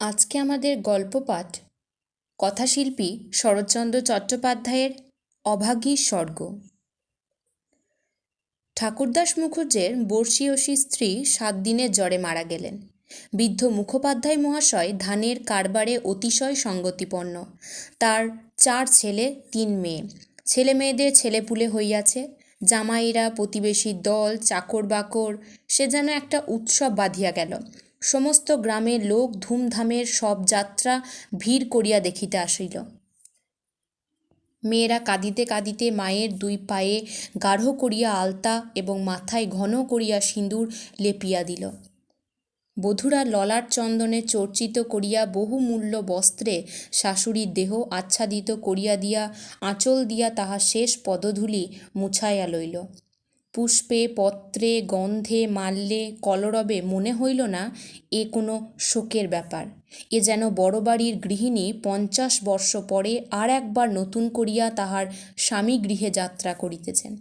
আজকে আমাদের গল্প পাঠ কথাশিল্পী শরৎচন্দ্র চট্টোপাধ্যায়ের অভাগী স্বর্গ। ঠাকুরদাস মুখুজ্জের বর্ষীয়সী স্ত্রী সাত দিনের জ্বরে মারা গেলেন। বৃদ্ধ মুখোপাধ্যায় মহাশয় ধানের কারবারে অতিশয় সঙ্গতিপন্ন। তার চার ছেলে, তিন মেয়ে। ছেলে মেয়েদের ছেলেপুলে হইয়াছে। জামাইরা, প্রতিবেশী দল চাকর বাকর সে যেন একটা উৎসব বাঁধিয়া গেল। সমস্ত গ্রামে লোক ধুমধামের সব যাত্রা ভিড় করিয়া দেখিতে আসিল। মেয়েরা কাঁদিতে কাঁদিতে মায়ের দুই পায়ে গাঢ় করিয়া আলতা এবং মাথায় ঘন করিয়া সিঁদুর লেপিয়া দিল। বধূরা ললাট চন্দনে চর্চিত করিয়া বহুমূল্য বস্ত্রে শাশুড়ির দেহ আচ্ছাদিত করিয়া দিয়া আঁচল দিয়া তাহা শেষ পদধূলি মুছাইয়া লইল। পুষ্পে, পত্রে, গন্ধে, মাল্যে, কলরবে মনে হইল না এ কোনো শোকের ব্যাপার। এ যেন বড় বাড়ির গৃহিণী পঞ্চাশ বর্ষ পরে আর একবার নতুন করিয়া তাহার স্বামী গৃহে যাত্রা করিতেছেন।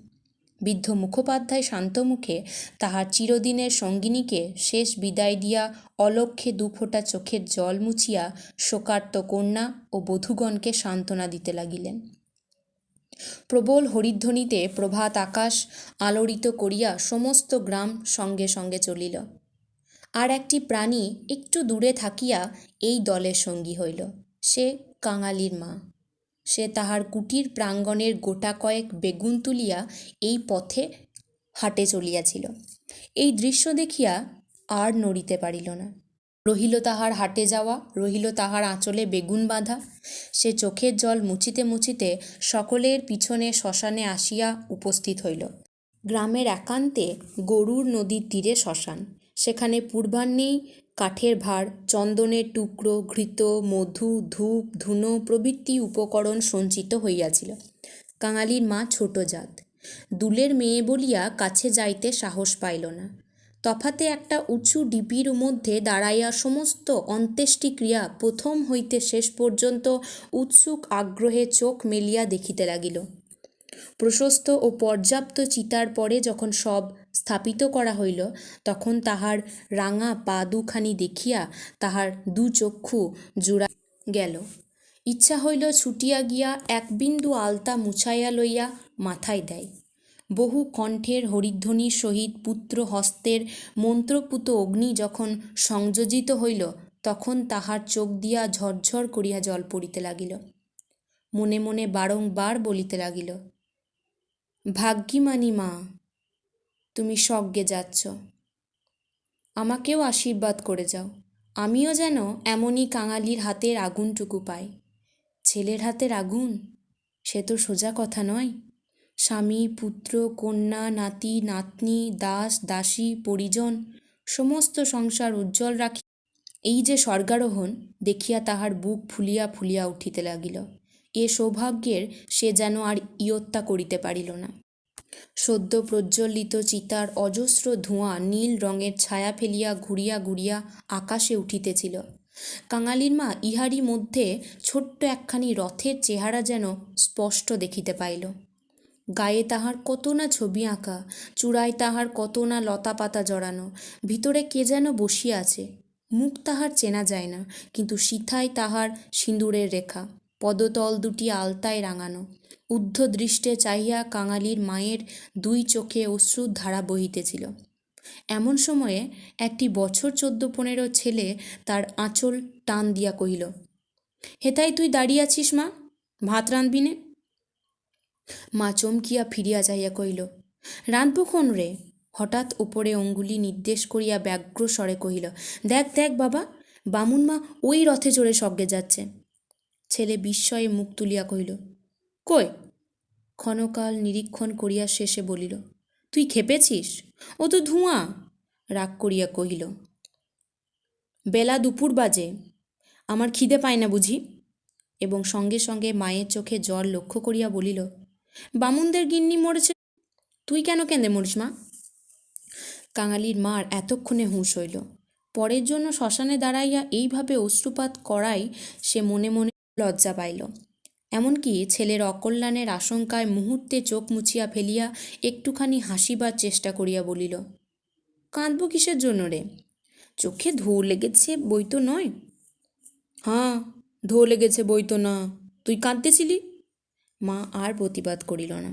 বৃদ্ধ মুখোপাধ্যায় শান্তমুখে তাহার চিরদিনের সঙ্গিনীকে শেষ বিদায় দিয়া অলক্ষ্যে দুফোঁটা চোখের জল মুছিয়া শোকার্ত কন্যা ও বধূগণকে সান্ত্বনা দিতে লাগিলেন। প্রবল হরিধ্বনিতে প্রভাত আকাশ আলোড়িত করিয়া সমস্ত গ্রাম সঙ্গে সঙ্গে চলিল। আর একটি প্রাণী একটু দূরে থাকিয়া এই দলের সঙ্গী হইল, সে কাঙালির মা। সে তাহার কুটির প্রাঙ্গণের গোটা কয়েক বেগুন তুলিয়া এই পথে হাটে চলিয়াছিল। এই দৃশ্য দেখিয়া আর নড়িতে পারিল না। রহিল তাহার হাটে যাওয়া, রহিল তাহার আঁচলে বেগুন বাঁধা। সে চোখের জল মুছিতে মুছিতে সকলের পিছনে শ্মশানে আসিয়া উপস্থিত হইল। গ্রামের একান্তে গরুর নদীর তীরে শ্মশান। সেখানে পূর্বাহ্নেই কাঠের ভার, চন্দনের টুকরো, ঘৃত, মধু, ধূপ, ধুনো প্রভৃতি উপকরণ সঞ্চিত হইয়াছিল। কাঙালির মা ছোট জাত। দুলের মেয়ে বলিয়া কাছে যাইতে সাহস পাইল না। তফাতে একটা উঁচু ডিপির মধ্যে দাঁড়াইয়া সমস্ত অন্ত্যেষ্টিক্রিয়া প্রথম হইতে শেষ পর্যন্ত উৎসুক আগ্রহে চোখ মেলিয়া দেখিতে লাগিল। প্রশস্ত ও পর্যাপ্ত চিতার পরে যখন সব স্থাপিত করা হইল, তখন তাহার রাঙা পা দুখানি দেখিয়া তাহার দু চক্ষু জোড়া গেল। ইচ্ছা হইল ছুটিয়া গিয়া এক বিন্দু আলতা মুছাইয়া লইয়া মাথায় দেয়। বহু কণ্ঠের হরিধ্বনির সহিত পুত্র হস্তের মন্ত্রপুত অগ্নি যখন সংযোজিত হইল, তখন তাহার চোখ দিয়া ঝরঝর করিয়া জল পড়িতে লাগিল। মনে মনে বারংবার বলিতে লাগিল, ভাগ্যিমানি মা, তুমি স্বর্গে যাচ্ছ। আমাকেও আশীর্বাদ করে যাও। আমিও যেন এমনই কাঙালির হাতের আগুনটুকু পাই। ছেলের হাতের আগুন? সে তো সোজা কথা নয়। স্বামী, পুত্র, কন্যা, নাতি, নাতনি, দাস, দাসী, পরিজন, সমস্ত সংসার উজ্জ্বল রাখি। এই যে স্বর্গারোহণ, দেখিয়া তাহার বুক ফুলিয়া ফুলিয়া উঠিতে লাগিল। এ সৌভাগ্যের সে যেন আর ইয়ত্তা করিতে পারিল না। সদ্য প্রজ্বলিত চিতার অজস্র ধোঁয়া নীল রঙের ছায়া ফেলিয়া ঘুরিয়া ঘুরিয়া আকাশে উঠিতেছিল। কাঙালির মা ইহারই মধ্যে ছোট্ট একখানি রথের চেহারা যেন স্পষ্ট দেখিতে পাইল। গায়ে তাহার কত না ছবি আঁকা, চূড়ায় তাহার কত না লতা পাতা জড়ানো, ভিতরে কে যেন বসিয়া আছে। মুখ তাহার চেনা যায় না, কিন্তু সিথায় তাহার সিঁদুরের রেখা, পদতল দুটি আলতায় রাঙানো। ঊর্ধ্ব দৃষ্টে চাহিয়া কাঙালির মায়ের দুই চোখে অশ্রুর ধারা বহিতেছিল। এমন সময়ে একটি বছর চোদ্দ পনেরো ছেলে তার আঁচল টান দিয়া কহিল, হেতাই তুই দাঁড়িয়ে আছিস মা? ভাত রাঁধবিনে মা চমকিয়া ফিরিয়া যাইয়া কহিল রাঁধব রে? হঠাৎ উপরে অঙ্গুলি নির্দেশ করিয়া ব্যগ্র স্বরে কহিল, দেখ দেখ বাবা, বামুন মা ওই রথে চড়ে স্বর্গে যাচ্ছে। ছেলে বিস্ময়ে মুখ তুলিয়া কহিল, কই? ক্ষণকাল নিরীক্ষণ করিয়া শেষে বলিল, তুই খেপেছিস? ও তো ধোঁয়া। রাগ করিয়া কহিল, বেলা দুপুর বাজে, আমার খিদে পায় না বুঝি? এবং সঙ্গে সঙ্গে মায়ের চোখে জল লক্ষ্য করিয়া বলিল বামুনদের গিন্নি মরেছে। তুই কেন কেঁদে মরিস, মা? কাঙালির মার এতক্ষণে হুঁশ হইল। পরের জন্য শ্মশানে দাঁড়াইয়া এইভাবে অশ্রুপাত করাই সে মনে মনে লজ্জা পাইল। এমনকি ছেলের অকল্যাণের আশঙ্কায় মুহূর্তে চোখ মুছিয়া ফেলিয়া একটুখানি হাসিবার চেষ্টা করিয়া বলিল, কাঁদব কিসের জন্য রে? চোখে ধূর লেগেছে বই তো নয়? হাঁ ধো লেগেছে বই তো না। তুই কাঁদতেছিলি? মা আর প্রতিবাদ করিল না।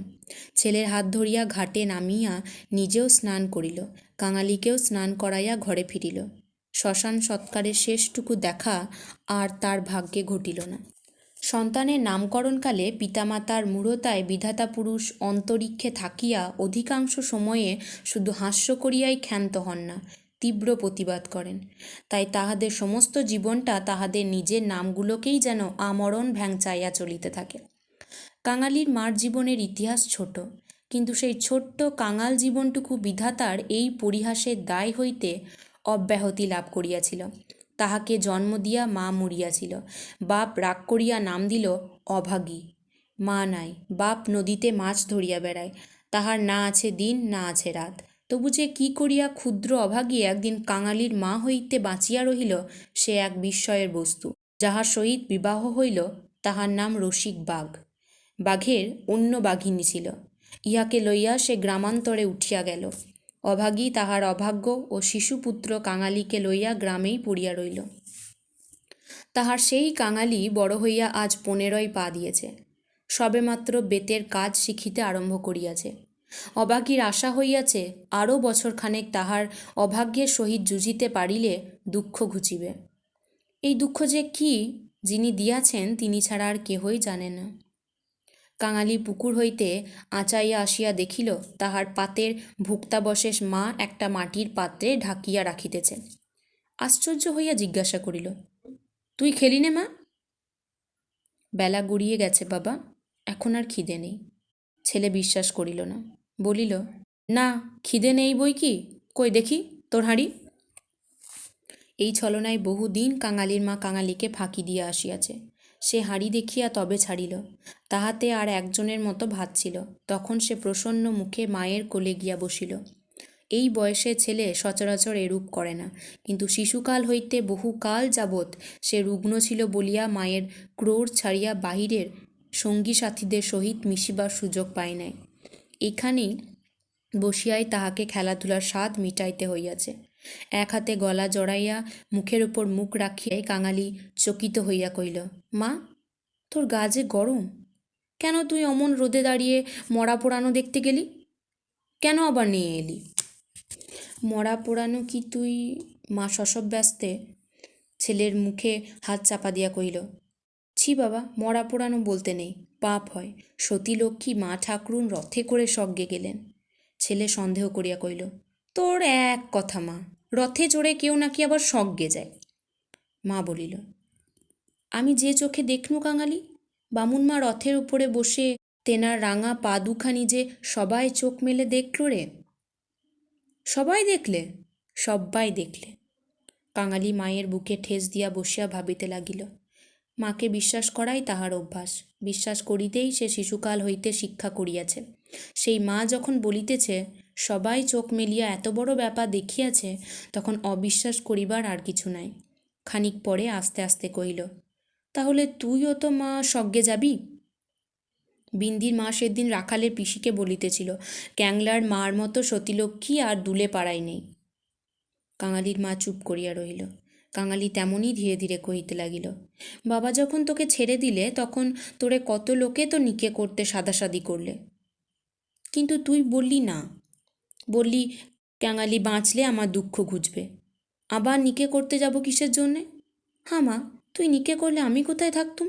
ছেলের হাত ধরিয়া ঘাটে নামিয়া নিজেও স্নান করিল, কাঙালিকেও স্নান করাইয়া ঘরে ফিরিল। শ্মশান সৎকারের শেষটুকু দেখা আর তার ভাগ্যে ঘটিল না। সন্তানের নামকরণকালে পিতামাতার মূঢ়তায় বিধাতা পুরুষ অন্তরিক্ষে থাকিয়া অধিকাংশ সময়ে শুধু হাস্য করিয়াই ক্ষান্ত হন না, তীব্র প্রতিবাদ করেন। তাই তাহাদের সমস্ত জীবনটা তাহাদের নিজের নামগুলোকেই যেন আমরণ ভ্যাংচাইয়া চলিতে থাকে। কাঙালির মার জীবনের ইতিহাস ছোট, কিন্তু সেই ছোট্ট কাঙাল জীবনটুকু বিধাতার এই পরিহাসের দায় হইতে অব্যাহতি লাভ করিয়াছিল। তাহাকে জন্ম দিয়া মা মরিয়াছিল, বাপ রাগ করিয়া নাম দিল অভাগী। মা নাই, বাপ নদীতে মাছ ধরিয়া বেড়ায়, তাহার না আছে দিন, না আছে রাত। তবু যে কি করিয়া ক্ষুদ্র অভাগী একদিন কাঙালির মা হইতে বাঁচিয়া রহিল, সে এক বিস্ময়ের বস্তু, যাহার সহিত বিবাহ হইল, তাহার নাম রসিক বাঘ বাঘের অন্য বাঘিনী ছিল। ইহাকে লইয়া সে গ্রামান্তরে উঠিয়া গেল। অভাগী তাহার অভাগ্য ও শিশুপুত্র কাঙালিকে লইয়া গ্রামেই পড়িয়া রইল। তাহার সেই কাঙালি বড় হইয়া আজ পনেরোই পা দিয়েছে। সবেমাত্র বেতের কাজ শিখিতে আরম্ভ করিয়াছে। অভাগীর আশা হইয়াছে আরও বছরখানেক তাহার অভাগ্যের সহিত জুজিতে পারিলে দুঃখ ঘুচিবে। এই দুঃখ যে কি, যিনি দিয়াছেন, তিনি ছাড়া আর কেহই জানে না। কাঙালি পুকুর হইতে আঁচাইয়া আসিয়া দেখিল, তাহার পাতের ভুক্তাবশেষ মা একটা মাটির পাত্রে ঢাকিয়া রাখিতেছেন। আশ্চর্য হইয়া জিজ্ঞাসা করিল, তুই খেলি নে মা? বেলা গড়িয়ে গেছে বাবা, এখন আর খিদে নেই। ছেলে বিশ্বাস করিল না, বলিল, না, খিদে নেই বই কি? কই দেখি, তোর হাঁড়ি? এই ছলনায় বহুদিন কাঙালির মা কাঙালিকে ফাঁকি দিয়া আসিয়াছে। সে হাঁড়ি দেখিয়া তবে ছাড়িল। তাহাতে আর একজনের মতো ভাত ছিল। তখন সে প্রসন্ন মুখে মায়ের কোলে গিয়া বসিল। এই বয়সে ছেলে সচরাচর এরূপ করে না। কিন্তু শিশুকাল হইতে বহুকাল যাবৎ সে রুগ্ন ছিল বলিয়া মায়ের ক্রোড় ছাড়িয়া বাহিরের সঙ্গী সাথীদের সহিত মিশিবার সুযোগ পায় নাই। এখানেই বসিয়াই তাহাকে খেলাধুলার স্বাদ মিটাইতে হইয়াছে। এক হাতে গলা জড়াইয়া মুখের উপর মুখ রাখিয়াই কাঙালি চকিত হইয়া কইল মা, তোর গা যে গরম, কেন তুই অমন রোদে দাঁড়িয়ে মরা পোড়ানো দেখতে গেলি? কেন আবার নিয়ে এলি? মরা পোড়ানো কি তুই, মা শশব ব্যস্তে ছেলের মুখে হাত চাপা দিয়া কইল ছি বাবা, মরা পোড়ানো বলতে নেই, পাপ হয়। সতী লক্ষ্মী, মা ঠাকুরুন রথে করে স্বর্গে গেলেন। ছেলে সন্দেহ করিয়া কইল তোর এক কথা, মা রথে চড়ে কেউ নাকি আবার স্বর্গে যায় মা বলিল, আমি যে চোখে দেখনু কাঙালি, বামুন মা রথের উপরে বসে তেনার রাঙা পা দুখানি যে সবাই চোখ মেলে দেখল রে? সবাই দেখলে, সব্বাই দেখলে। কাঙালি মায়ের বুকে ঠেস দিয়া বসিয়া ভাবিতে লাগিল, মাকে বিশ্বাস করাই তাহার অভ্যাস, বিশ্বাস করিতেই সে শিশুকাল হইতে শিক্ষা করিয়াছে। সেই মা যখন বলিতেছে সবাই চোখ মেলিয়া এত বড় ব্যাপার দেখিয়াছে, তখন অবিশ্বাস করিবার আর কিছু নাই। খানিক পরে আস্তে আস্তে কহিল, তাহলে তুইও তো মা স্বর্গে যাবি? বিন্দির মা সেদিন রাখালের পিসিকে বলিতেছিল, ক্যাংলার মার মতো সতীলক্ষ্মী আর দুলে পাড়াই নেই। কাঙালির মা চুপ করিয়া রহিল। কাঙালি তেমনই ধীরে ধীরে কহিতে লাগিল, বাবা যখন তোকে ছেড়ে দিলে, তখন তোরে কত লোকে তো নিকে করতে সাদাসাদি করলে। কিন্তু তুই বললি না বললি, ক্যাঙালি বাঁচলে আমার দুঃখ ঘুচবে। আবার নিকে করতে যাব কিসের জন্যে? হ্যাঁ মা, তুই নিকে করলে আমি কোথায় থাকতুম?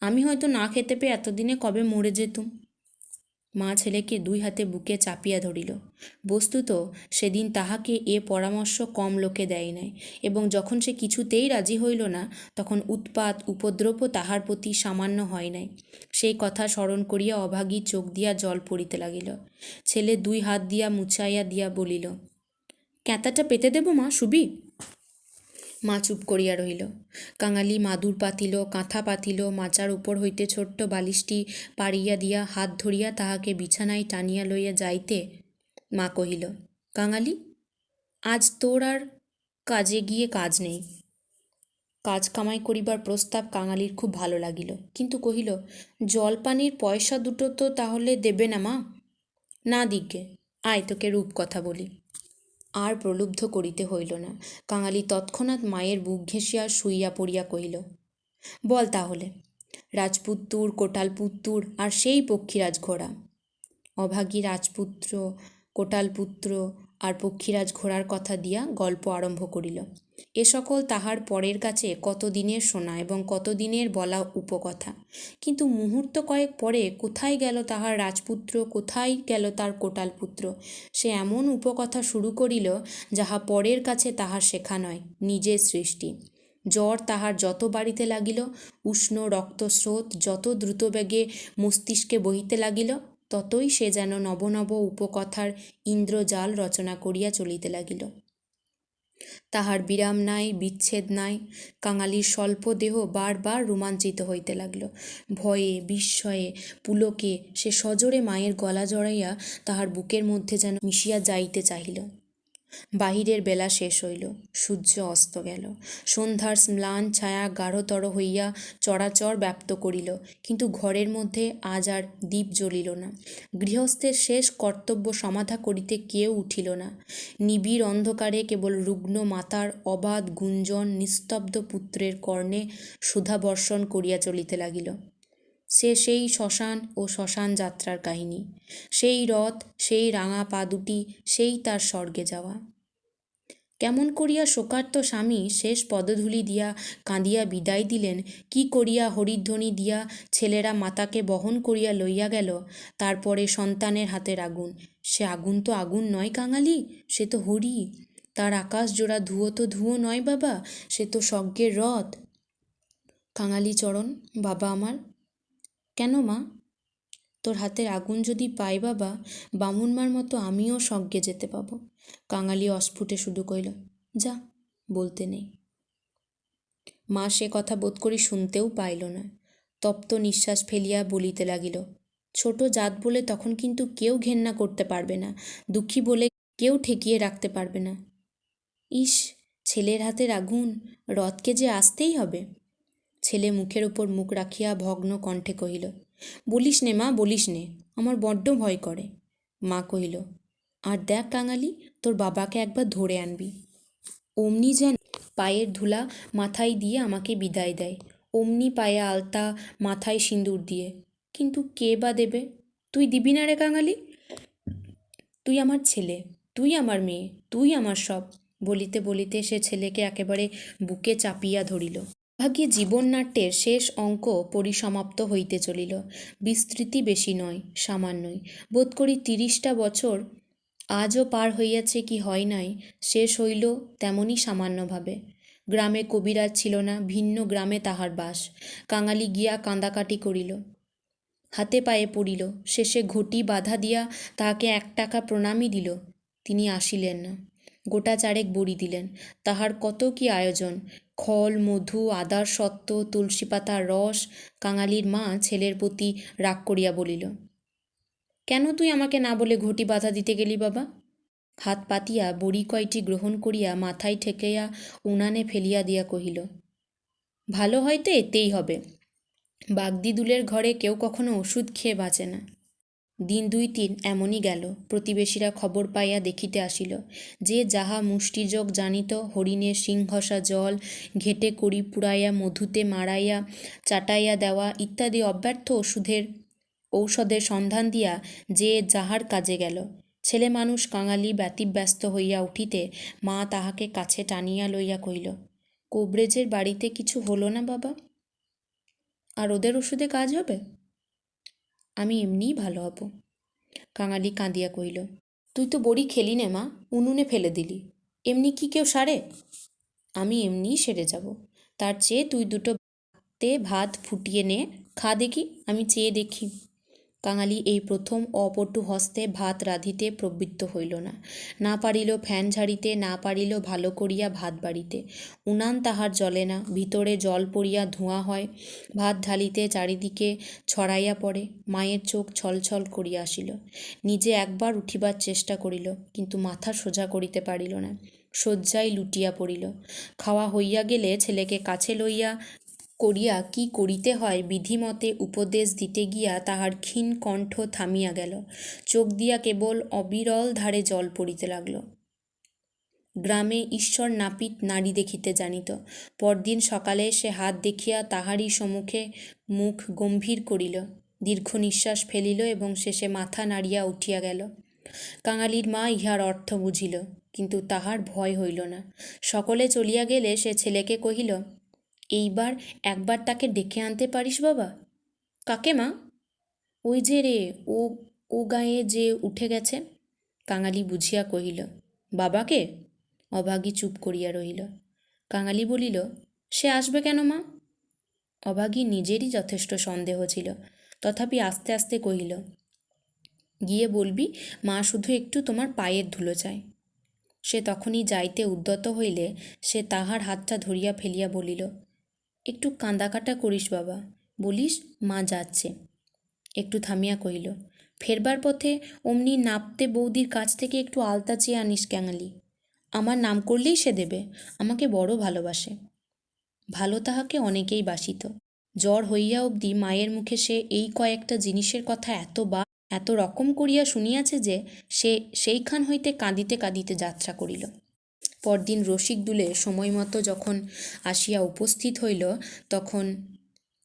আমি হয়তো না খেতে পেয়ে এতদিনে কবে মরে যেতুম? মা ছেলেকে দুই হাতে বুকে চাপিয়া ধরিল। বস্তুত সেদিন তাহাকে এ পরামর্শ কম লোকে দেয় নাই এবং যখন সে কিছুতেই রাজি হইল না, তখন উৎপাত উপদ্রবও তাহার প্রতি সামান্য হয় নাই। সেই কথা স্মরণ করিয়া অভাগী চোখ দিয়া জল পড়িতে লাগিল। ছেলে দুই হাত দিয়া মুছাইয়া দিয়া বলিল, ক্যাঁতাটা পেতে দেব মা শুবি মা চুপ করিয়া রহিল। কাঙালি মাদুর পাতিল, কাঁথা পাতিল, মাচার উপর হইতে ছোট্ট বালিশটি পাড়িয়া দিয়া হাত ধরিয়া তাহাকে বিছানায় টানিয়া লইয়া যাইতে মা কহিল, কাঙালি, আজ তোর আর কাজে গিয়ে কাজ নেই। কাজ কামাই করিবার প্রস্তাব কাঙালির খুব ভালো লাগিল। কিন্তু কহিল, জলপানির পয়সা দুটো তো তাহলে দেবে না মা? না দিগ্গে, আয় তোকে রূপ কথা বলি। আর প্রলুব্ধ করিতে হইল না। কাঙালি তৎক্ষণাৎ মায়ের বুক ঘেঁষিয়া শুইয়া পড়িয়া কহিল, বল তাহলে, রাজপুত্তুর, কোটালপুত্তুর আর সেই পক্ষীরাজ ঘোড়া। অভাগী রাজপুত্র, কোটালপুত্র আর পক্ষীরাজ ঘোড়ার কথা দিয়া গল্প আরম্ভ করিল। এ সকল তাহার পরের কাছে কতদিনের শোনা এবং কতদিনের বলা উপকথা? কিন্তু মুহূর্ত কয়েক পরে কোথায় গেল তাহার রাজপুত্র, কোথায় গেল তার কোটালপুত্র সে এমন উপকথা শুরু করিল যাহা পরের কাছে তাহার শেখা নয়, নিজের সৃষ্টি। জ্বর তাহার যত বাড়িতে লাগিল, উষ্ণ রক্তস্রোত যত দ্রুতবেগে মস্তিষ্কে বহিতে লাগিল, ততই সে যেন নবনব উপকথার ইন্দ্রজাল রচনা করিয়া চলিতে লাগিল। তাহার বিরাম নাই, বিচ্ছেদ নাই। কাঙালির স্বল্প দেহ বারবার রোমাঞ্চিত হইতে লাগল। ভয়ে, বিস্ময়ে, পুলকে সে সজোরে মায়ের গলা জড়াইয়া তাহার বুকের মধ্যে যেন মিশিয়া যাইতে চাহিল। বাহিরের বেলা শেষ হইল, সূর্য অস্ত গেল। সন্ধ্যার ম্লান ছায়া গাঢ়তর হইয়া চরাচর ব্যাপ্ত করিল, কিন্তু ঘরের মধ্যে আজ আর দ্বীপ জ্বলিল না। গৃহস্থের শেষ কর্তব্য সমাধা করিতে কেউ উঠিল না। নিবিড় অন্ধকারে কেবল রুগ্ন মাতার অবাধ গুঞ্জন নিস্তব্ধ পুত্রের কর্ণে সুধাবর্ষণ করিয়া চলিতে লাগিল। সে সেই শ্মশান ও শ্মশান যাত্রার কাহিনী। সেই রথ, সেই রাঙা পা দুটি, সেই তার স্বর্গে যাওয়া। কেমন করিয়া শোকার্ত স্বামী শেষ পদধূলি দিয়া কাঁদিয়া বিদায় দিলেন, কি করিয়া হরিধ্বনি দিয়া ছেলেরা মাতাকে বহন করিয়া লইয়া গেল, তারপরে সন্তানের হাতের আগুন। সে আগুন তো আগুন নয় কাঙালি, সে তো হরি। তার আকাশ জোড়া ধুয়ো তো ধুয়ো নয় বাবা, সে তো স্বর্গের রথ। কাঙালি চরণ, বাবা আমার। কেন মা? তোর হাতের আগুন যদি পাই বাবা বামুনমার মতো আমিও স্বর্গে যেতে পাবো। কাঙালি অস্ফুটে শুধু কইল, যা, বলতে নেই। মা সে কথা বোধ করি শুনতেও পাইল না। তপ্ত নিঃশ্বাস ফেলিয়া বলিতে লাগিল, ছোট জাত বলে তখন কিন্তু কেউ ঘেন্না করতে পারবে না, দুঃখী বলে কেউ ঠেকিয়ে রাখতে পারবে না। ইস, ছেলের হাতের আগুন, রথকে যে আসতেই হবে? ছেলে মুখের উপর মুখ রাখিয়া ভগ্ন কণ্ঠে কহিল, বলিস নে মা, বলিস নে, আমার বড্ড ভয় করে। মা কহিল, আর দেখ কাঙালি তোর বাবাকে একবার ধরে আনবি। অমনি যেন পায়ের ধুলা মাথায় দিয়ে আমাকে বিদায় দেয়। অমনি পায়ে আলতা মাথায় সিঁদুর দিয়ে। কিন্তু কে বা দেবে? তুই দিবি না রে কাঙালি? তুই আমার ছেলে, তুই আমার মেয়ে, তুই আমার সব। বলিতে বলিতে সে ছেলেকে একেবারে বুকে চাপিয়া ধরিল। ভাগ্যে জীবননাট্যের শেষ অঙ্ক পরিসমাপ্ত হইতে চলিল। বিস্তৃতি বেশি নয়, সামান্যই। বোধ করি তিরিশটা বছর আজও পার হইয়াছে কি হয় নাই, শেষ হইল তেমনই সামান্যভাবে। গ্রামে কবিরাজ ছিল না, ভিন্ন গ্রামে তাহার বাস। কাঙালি গিয়া কাঁদাকাটি করিল। হাতে পায়ে পড়িল। শেষে ঘটি বাধা দিয়া তাহাকে এক টাকা প্রণামী দিল। তিনি আসিলেন না। গোটা চারেক বড়ি দিলেন। তাহার কত কি আয়োজন? খল, মধু, আদার সত্ত্ব, তুলসী পাতার রস, কাঙালির মা ছেলের প্রতি রাগ করিয়া বলিল, কেন তুই আমাকে না বলে ঘটি বাধা দিতে গেলি বাবা? হাত পাতিয়া বড়ি কয়টি গ্রহণ করিয়া মাথায় ঠেকাইয়া উনানে ফেলিয়া দিয়া কহিল, ভালো হয়তো এতেই হবে। বাগদিদুলের ঘরে কেউ কখনো ওষুধ খেয়ে বাঁচে না। দিন দুই তিন এমনই গেল, প্রতিবেশীরা খবর পাইয়া দেখিতে আসিল যে যাহা মুষ্টিযোগ জানিত হরিণের সিংহসা জল ঘেটে করি পুড়াইয়া, মধুতে মারাইয়া চাটাইয়া দেওয়া ইত্যাদি অব্যর্থ ওষুধের ঔষধের সন্ধান দিয়া যে যাহার কাজে গেল। ছেলে মানুষ কাঙালি ব্যতিব্যস্ত হইয়া উঠিতে মা তাহাকে কাছে টানিয়া লইয়া কহিল, কোবরেজের বাড়িতে কিছু হলো না বাবা? আর ওদের ওষুধে কাজ হবে? আমি এমনিই ভালো হব। কাঙালি কাঁদিয়া কইল তুই তো বড়ি খেলি নে মা, উনুনে ফেলে দিলি। এমনি কি কেউ সারে? আমি এমনিই সেরে যাব। তার চেয়ে তুই দুটো তে ভাত ফুটিয়ে নে, খা দেখি, আমি চেয়ে দেখি। কাঙালি এই প্রথম অপটু হস্তে ভাত রাঁধিতে প্রবৃত্ত হইল না। না পারিল ফ্যান ঝাড়িতে, না পারিল ভালো করিয়া ভাত বাড়িতে। উনান তাহার জ্বলে না, ভিতরে জল পড়িয়া ধোঁয়া হয়, ভাত ঢালিতে চারিদিকে ছড়াইয়া পড়ে, মায়ের চোখ ছলছল করিয়া আসিল। নিজে একবার উঠিবার চেষ্টা করিল, কিন্তু মাথা সোজা করিতে পারিল না। শয্যায় লুটিয়া পড়িল। খাওয়া হইয়া গেলে ছেলেকে কাছে লইয়া করিয়া কি করিতে হয়? বিধিমতে উপদেশ দিতে গিয়া তাহার ক্ষীণ কণ্ঠ থামিয়া গেল। চোখ দিয়া কেবল অবিরল ধারে জল পড়িতে লাগল। গ্রামে ঈশ্বর নাপিত নারী দেখিতে জানিত। পরদিন সকালে সে হাত দেখিয়া তাহারই সম্মুখে মুখ গম্ভীর করিল। দীর্ঘ নিশ্বাস ফেলিল এবং শেষে মাথা নাড়িয়া উঠিয়া গেল। কাঙালির মা ইহার অর্থ বুঝিল, কিন্তু তাহার ভয় হইল না। সকলে চলিয়া গেলে সে ছেলেকে কহিল এইবার একবার তাকে ডেকে আনতে পারিস বাবা? কাকে মা? ওই যে রে, ও ও গায়ে যে উঠে গেছে। কাঙালি বুঝিয়া কহিল, বাবাকে? অভাগী চুপ করিয়া রহিল। কাঙালি বলিল, সে আসবে কেন মা? অভাগী নিজেরই যথেষ্ট সন্দেহ ছিল। তথাপি আস্তে আস্তে কহিল, গিয়ে বলবি, মা শুধু একটু তোমার পায়ের ধুলো চায়। সে তখনই যাইতে উদ্যত হইলে সে তাহার হাতটা ধরিয়া ফেলিয়া বলিল একটু কাঁদাকাটা করিস বাবা, বলিস মা যাচ্ছে। একটু থামিয়া কহিল, ফেরবার পথে অমনি নাপতে বৌদির কাছ থেকে একটু আলতা চেয়ে আনিস ক্যাঙালি। আমার নাম করলেই সে দেবে, আমাকে বড় ভালোবাসে। ভালো তাহাকে অনেকেই বাসিত। জ্বর হইয়া অবধি মায়ের মুখে সে এই কয়েকটা জিনিসের কথা এত বা, এত রকম করিয়া শুনিয়াছে যে সে সেইখান হইতে কাঁদিতে কাঁদিতে যাত্রা করিল। পরদিন রসিক দুলে সময় মতো যখন আসিয়া উপস্থিত হইল, তখন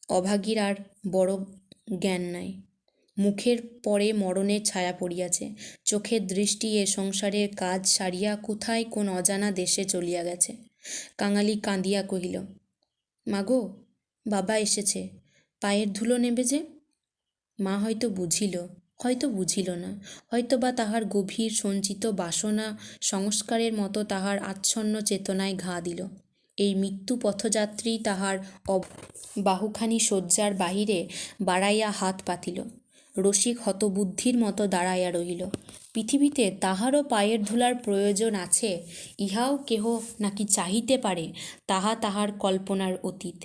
অভাগীর আর বড় জ্ঞান নাই। মুখের পরে মরণের ছায়া পড়িয়াছে। চোখের দৃষ্টি এ সংসারের কাজ সারিয়া কোথায় কোন অজানা দেশে চলিয়া গেছে। কাঙালি কাঁদিয়া কহিল, মাগো, বাবা এসেছে। পায়ের ধুলো নেবে যে? মা হয়তো বুঝিল হয়তো বুঝিল না হয়তো বা তাহার গভীর সঞ্চিত বাসনা সংস্কারের মতো তাহার আচ্ছন্ন চেতনায় ঘা দিল। এই মৃত্যু পথযাত্রী তাহার অব বাহুখানি শয্যার বাহিরে বাড়াইয়া হাত পাতিল। রসিক হতবুদ্ধির মতো দাঁড়াইয়া রহিল। পৃথিবীতে তাহারও পায়ের ধুলার প্রয়োজন আছে, ইহাও কেহ নাকি চাহিতে পারে তাহা তাহার কল্পনার অতীত।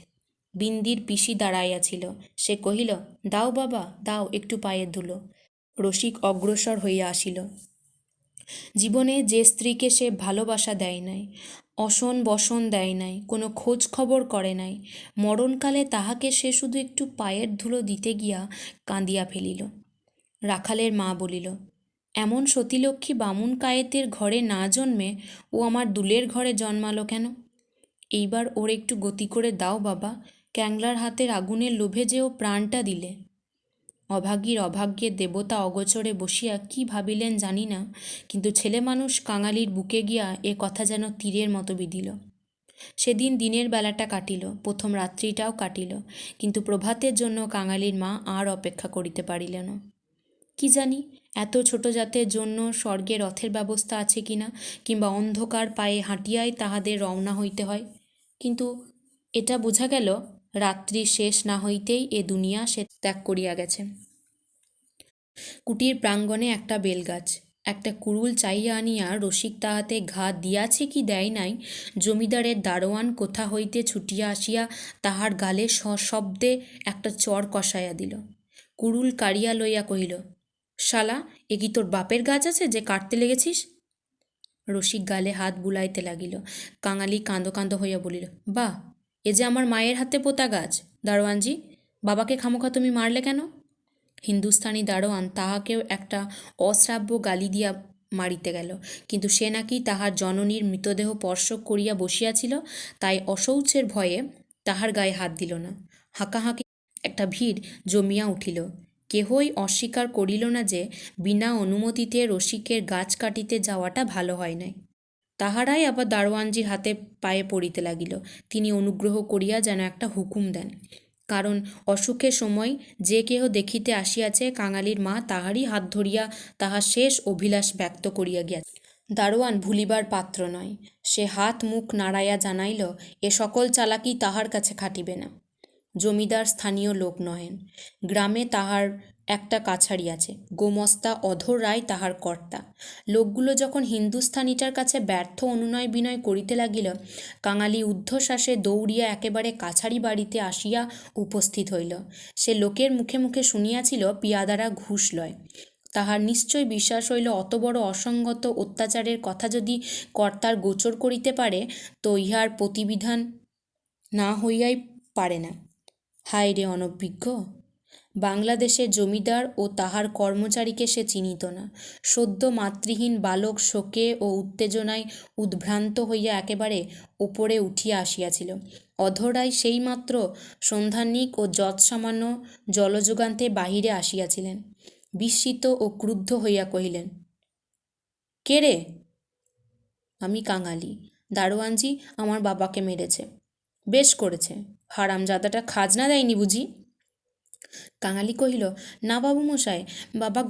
বিন্দির পিসি দাঁড়াইয়াছিল। সে কহিল, দাও বাবা, দাও একটু পায়ের ধুলো। রসিক অগ্রসর হইয়া আসিল। জীবনে যে স্ত্রীকে সে ভালোবাসা দেয় নাই, অসন বসন দেয় নাই, কোনো খোঁজ খবর করে নাই, মরণকালে তাহাকে সে শুধু একটু পায়ের ধুলো দিতে গিয়া কাঁদিয়া ফেলিল। রাখালের মা বলিল, এমন সতীলক্ষ্মী বামুন কায়েতের ঘরে না জন্মে ও আমার দুলের ঘরে জন্মালো কেন? এইবার ওর একটু গতি করে দাও বাবা, ক্যাংলার হাতের আগুনের লোভে যে ও প্রাণটা দিলে। অভাগীর অভাগ্যের দেবতা অগোচরে বসিয়া কি ভাবিলেন জানি না, কিন্তু ছেলে মানুষ কাঙালির বুকে গিয়া এ কথা যেন তীরের মতো বিধিল। সেদিন দিনের বেলাটা কাটিল, প্রথম রাত্রিটাও কাটিল, কিন্তু প্রভাতের জন্য কাঙালির মা আর অপেক্ষা করিতে পারিল না কি জানি, এত ছোট জাতের জন্য স্বর্গে রথের ব্যবস্থা আছে কিনা কিংবা অন্ধকার পায়ে হাঁটিয়াই তাহাদের রওনা হইতে হয়। কিন্তু এটা বোঝা গেল রাত্রি শেষ না হইতেই এ দুনিয়া সে ত্যাগ করিয়া গেছে। কুটির প্রাঙ্গণে একটা বেলগাছ, একটা কুড়ুল চাইয়া আনিয়া রসিক তাহাতে ঘা দিয়াছে কি দেয় নাই, জমিদারের দারোয়ান কোথা হইতে ছুটিয়া আসিয়া তাহার গালে সশব্দে একটা চর কষাইয়া দিল। কুড়ুল কাড়িয়া লইয়া কহিল, শালা, এ কি তোর বাপের গাছ আছে যে কাটতে লেগেছিস? রসিক গালে হাত বুলাইতে লাগিল। কাঙালি কাঁদো কাঁদো হইয়া বলিল, বাহ এ যে আমার মায়ের হাতে পোতা গাছ। দারোয়ানজি, বাবাকে খামোখা তুমি মারলে কেন? হিন্দুস্তানি দারোয়ান তাহাকেও একটা অশ্রাব্য গালি দিয়া মারিতে গেল। কিন্তু সে নাকি তাহার জননীর মৃতদেহ স্পর্শ করিয়া বসিয়াছিল, তাই অশৌচের ভয়ে তাহার গায়ে হাত দিল না। হাঁকাহাঁকি একটা ভিড় জমিয়া উঠিল। কেহই অস্বীকার করিল না যে, বিনা অনুমতিতে রসিকের গাছ কাটিতে যাওয়াটা ভালো হয় নাই। তাহারাই আবার দারোয়ানজির হাতে পায়ে পড়িতে লাগিল। তিনি অনুগ্রহ করিয়া যেন একটা হুকুম দেন। কারণ অসুখের সময় যে কেহ দেখিতে আসিয়াছে কাঙালির মা, তাহারই হাত ধরিয়া তাহার শেষ অভিলাষ ব্যক্ত করিয়া গিয়াছে। দারোয়ান ভুলিবার পাত্র নয়। সে হাত মুখ নাড়াইয়া জানাইল, এ সকল চালাকি তাহার কাছে খাটিবে না। জমিদার স্থানীয় লোক নহেন। গ্রামে তাহার একটা কাছারি আছে। গোমস্তা অধর রায় তাহার কর্তা। লোকগুলো যখন হিন্দুস্থানিটার কাছে ব্যর্থ অনুনয় বিনয় করিতে লাগিল, কাঙালি ঊর্ধ্বশ্বাসে দৌড়িয়া একেবারে কাছারি বাড়িতে আসিয়া উপস্থিত হইল। সে লোকের মুখে মুখে শুনিয়াছিল পিয়াদারা ঘুষ লয়। তাহার নিশ্চয় বিশ্বাস হইল, অত বড় অসঙ্গত অত্যাচারের কথা যদি কর্তার গোচর করিতে পারে, তো ইহার প্রতিবিধান না হইয়াই পারে না। হায় রে অনভিজ্ঞ। বাংলাদেশের জমিদার ও তাহার কর্মচারীকে সে চিনিত না। সদ্য মাতৃহীন বালক শোকে ও উত্তেজনায় উদ্ভ্রান্ত হইয়া একেবারে ওপরে উঠিয়া আসিয়াছিল। অধরাই সেইমাত্র সন্ধ্যাহ্নিক ও যৎসামান্য জলযোগান্তে বাহিরে আসিয়াছিলেন। বিস্মিত ও ক্রুদ্ধ হইয়া কহিলেন, কে রে? আমি কাঙালি। দারোয়ানজি আমার বাবাকে মেরেছে। বেশ করেছে। হারামজাদাটা খাজনা দেয়নি বুঝি? কাঙালি কহিল, না বাবু মশাই, বাবা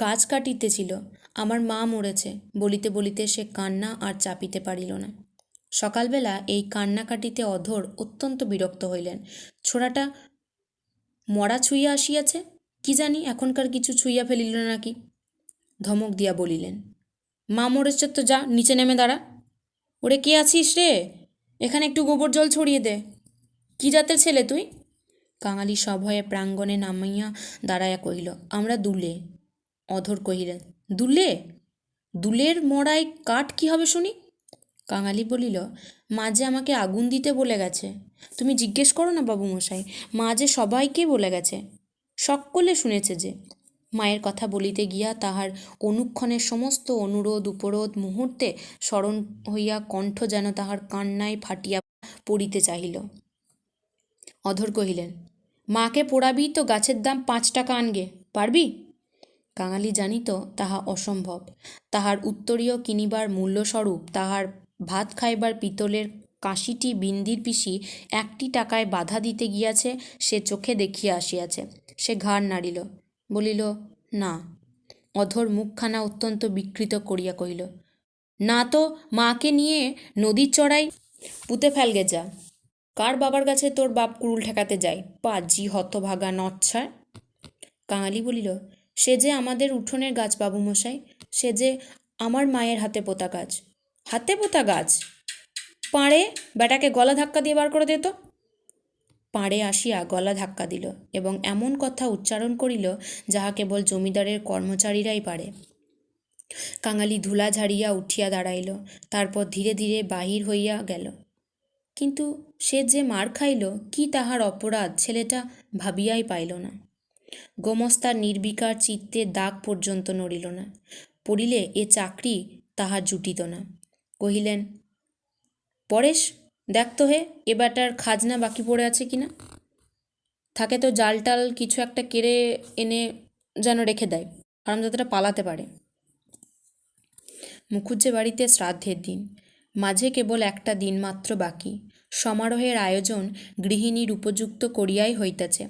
গাছ কাটিতেছিল, আমার মা মরেছে, বলিতে বলিতে সে কান্না আর চাপিতে পারিল না। সকালবেলা এই কান্নাকাটিতে অধর অত্যন্ত বিরক্ত হইলেন। ছোড়াটা মরা ছুঁইয়া আসিয়াছে? কি জানি এখনকার কিছু ছুঁইয়া ফেলিল নাকি? ধমক দিয়া বলিলেন, মা মরেছে তো যা, নিচে নেমে দাঁড়া। ওরে কে আছিস রে? এখানে একটু গোবর জল ছড়িয়ে দে। কি জাতের ছেলে তুই? কাঙালি সভয়ে প্রাঙ্গণে নামাইয়া দাঁড়াইয়া কহিল, আমরা দুলে। অধর কহিলেন, দুলে? দুলের মড়ায় কাঠ কি হবে শুনি? কাঙালি বলিল, মা যে আমাকে আগুন দিতে বলে গেছে। তুমি জিজ্ঞেস করো না বাবু মশাই মা যে সবাইকে বলে গেছে। সকলে শুনেছে যে। মায়ের কথা বলিতে গিয়া তাহার অনুক্ষণের সমস্ত অনুরোধ, উপরোধ মুহূর্তে স্মরণ হইয়া কণ্ঠ যেন তাহার কান্নায় ফাটিয়া পড়িতে চাহিল। অধর কহিলেন, মাকে পোড়াবি তো গাছের দাম পাঁচ টাকা আনগে, পারবি? কাঙালি জানিত তাহা অসম্ভব। তাহার উত্তরীয় কিনিবার মূল্যস্বরূপ তাহার ভাত খাইবার পিতলের কাশিটি বিন্দির পিসি একটি টাকায় বাধা দিতে গিয়াছে, সে চোখে দেখিয়া আসিয়াছে। সে ঘাড় নাড়িল, বলিল, না। অধর মুখখানা অত্যন্ত বিকৃত করিয়া কহিল, না তো, মাকে নিয়ে নদীর চড়াই পুঁতে ফেলগে যা। কার বাবার কাছে তোর বাপ কুড়ুল ঠেকাতে যায়? পাজি হতভাগা নচ্ছায়। কাঙালি বলিল, সে যে আমাদের উঠোনের গাছ, বাবুমশাই, সে যে আমার মায়ের হাতে পোতা গাছ। হাতে পোতা গাছ? পাড়ে? বেটাকে গলা ধাক্কা দিয়ে বার করে দিত পাড়ে আসিয়া গলা ধাক্কা দিল এবং এমন কথা উচ্চারণ করিল যাহা কেবল জমিদারের কর্মচারীরাই পারে। কাঙালি ধুলা ঝাড়িয়া উঠিয়া দাঁড়াইল, তারপর ধীরে ধীরে বাহির হইয়া গেল। কিন্তু সে যে মার খাইল, কি তাহার অপরাধ ছেলেটা ভাবিয়াই পাইল না। গোমস্তার নির্বিকার চিত্তে দাগ পর্যন্ত নড়িল না। পড়িলে এ চাকরি তাহার জুটিত না। কহিলেন, পরেশ, দেখ তো হে, এ ব্যাটার খাজনা বাকি পড়ে আছে কিনা থাকে তো জাল টাল কিছু একটা কেড়ে এনে যেন রেখে দেয়, হারামজাদাটা পালাতে পারে। মুখুজ্জে বাড়িতে শ্রাদ্ধের দিন। মাঝে কেবল একটা দিন মাত্র বাকি। সমারোহের আয়োজন গৃহিণীর উপযুক্ত করিয়াই হইতেছে।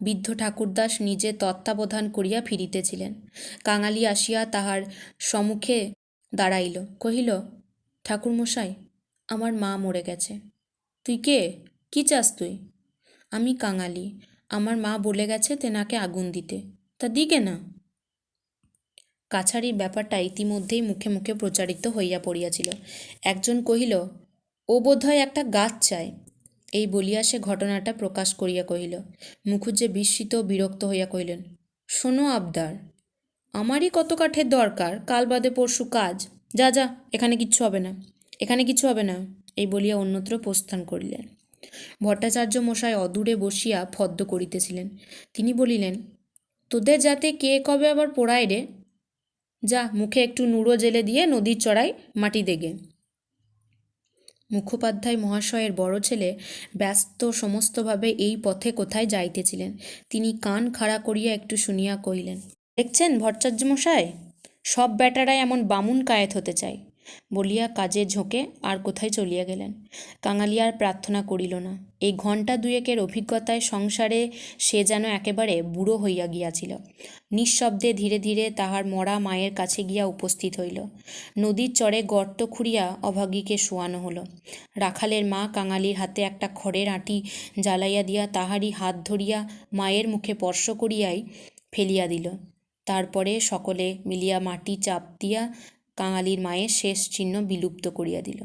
বৃদ্ধ ঠাকুরদাস নিজে তত্ত্বাবধান করিয়া ফিরিতেছিলেন। কাঙালি আসিয়া তাহার সম্মুখে দাঁড়াইল, কহিল, ঠাকুরমশাই, আমার মা মরে গেছে। তুই কে? কি চাস তুই? আমি কাঙালি। আমার মা বলে গেছে তেনাকে আগুন দিতে। তা দিকে না। কাছারির ব্যাপারটা ইতিমধ্যেই মুখে মুখে প্রচারিত হইয়া পড়িয়াছিল। একজন কহিল, ও বোধহয় একটা গাছ চায়। এই বলিয়া সে ঘটনাটা প্রকাশ করিয়া কহিল। মুখুজ্জে বিস্মিত বিরক্ত হইয়া কহিলেন, শোনো আবদার, আমারই কত কাঠের দরকার, কাল বাদে পরশু কাজ। যা যা, এখানে কিচ্ছু হবে না, এখানে কিছু হবে না। এই বলিয়া অন্যত্র প্রস্থান করিলেন। ভট্টাচার্য মশাই অদূরে বসিয়া ফদ্দ করিতেছিলেন। তিনি বলিলেন, তোদের যাতে কে কবে আবার পোড়ায় রে? যা মুখে একটু নুড়ো জেলে দিয়ে নদীর চড়াই মাটি দেগে। মুখোপাধ্যায় মহাশয়ের বড় ছেলে ব্যস্ত সমস্তভাবে এই পথে কোথায় যাইতেছিলেন? তিনি কান খাড়া করিয়া একটু শুনিয়া কহিলেন, দেখছেন ভট্টাচার্য মশাই সব ব্যাটারাই এমন বামুন কায়েত হতে চায়। বলিয়া কাজে ঝোঁকে আর কোথায় চলিয়া গেলেন? কাঙালিয়ার প্রার্থনা করিল না। এই ঘণ্টা দুয়েকের অভিজ্ঞতায় সংসারে সে যেন একেবারে বুড়ো হইয়া গিয়াছিল। নিঃশব্দে ধীরে ধীরে তাহার মরা মায়ের কাছে গিয়া উপস্থিত হইল। নদীর চরে গর্ত খুঁড়িয়া অভাগীকে শোয়ানো হলো। রাখালের মা কাঙালির হাতে একটা খড়ের আঁটি জ্বালাইয়া দিয়া তাহারই হাত ধরিয়া মায়ের মুখে স্পর্শ করিয়াই ফেলিয়া দিল। তারপরে সকলে মিলিয়া মাটি চাপ দিয়া কাঙালির মায়ের শেষ চিহ্ন বিলুপ্ত করিয়া দিল।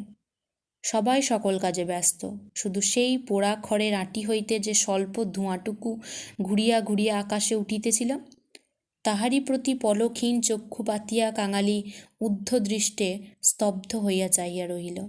সবাই সকল কাজে ব্যস্ত। শুধু সেই পোড়া খড়ের আঁটি হইতে যে স্বল্প ধোঁয়াটুকু ঘুরিয়া ঘুরিয়া আকাশে উঠিতেছিল তাহারই প্রতি পলকহীন চক্ষু পাতিয়া কাঙালি উদ্ধদৃষ্টে স্তব্ধ হইয়া চাহিয়া রহিল।